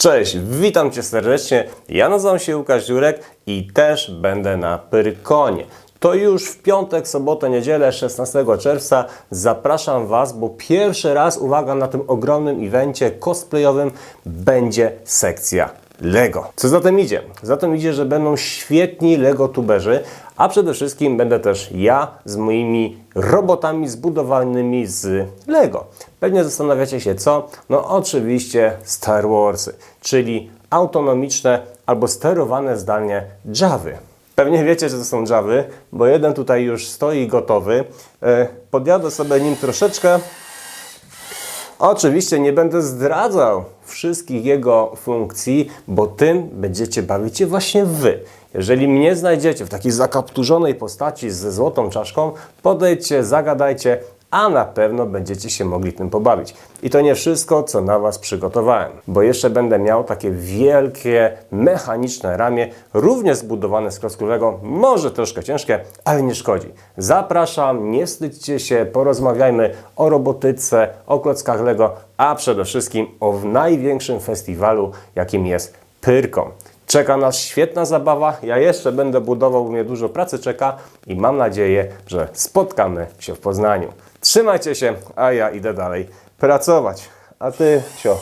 Cześć, witam Cię serdecznie. Ja nazywam się Łukasz Dziurek i też będę na Pyrkonie. To już w piątek, sobotę, niedzielę 16 czerwca zapraszam Was, bo pierwszy raz, uwaga, na tym ogromnym evencie cosplayowym będzie sekcja Lego. Co za tym idzie? Za tym idzie, że będą świetni Lego tuberzy, a przede wszystkim będę też ja z moimi robotami zbudowanymi z Lego. Pewnie zastanawiacie się co? No oczywiście Star Warsy, czyli autonomiczne albo sterowane zdalnie Javy. Pewnie wiecie, że to są Javy, bo jeden tutaj już stoi gotowy. E, Podjadę sobie nim troszeczkę, Oczywiście nie będę zdradzał wszystkich jego funkcji, bo tym będziecie bawić się właśnie Wy. Jeżeli mnie znajdziecie w takiej zakapturzonej postaci ze złotą czaszką, podejdźcie, zagadajcie, a na pewno będziecie się mogli tym pobawić. I to nie wszystko, co na Was przygotowałem, bo jeszcze będę miał takie wielkie, mechaniczne ramię, również zbudowane z klocków Lego, może troszkę ciężkie, ale nie szkodzi. Zapraszam, nie wstydźcie się, porozmawiajmy o robotyce, o klockach Lego, a przede wszystkim o największym festiwalu, jakim jest Pyrkon. Czeka nas świetna zabawa. Ja jeszcze będę budował, mnie dużo pracy czeka i mam nadzieję, że spotkamy się w Poznaniu. Trzymajcie się, a ja idę dalej pracować. A ty, sio,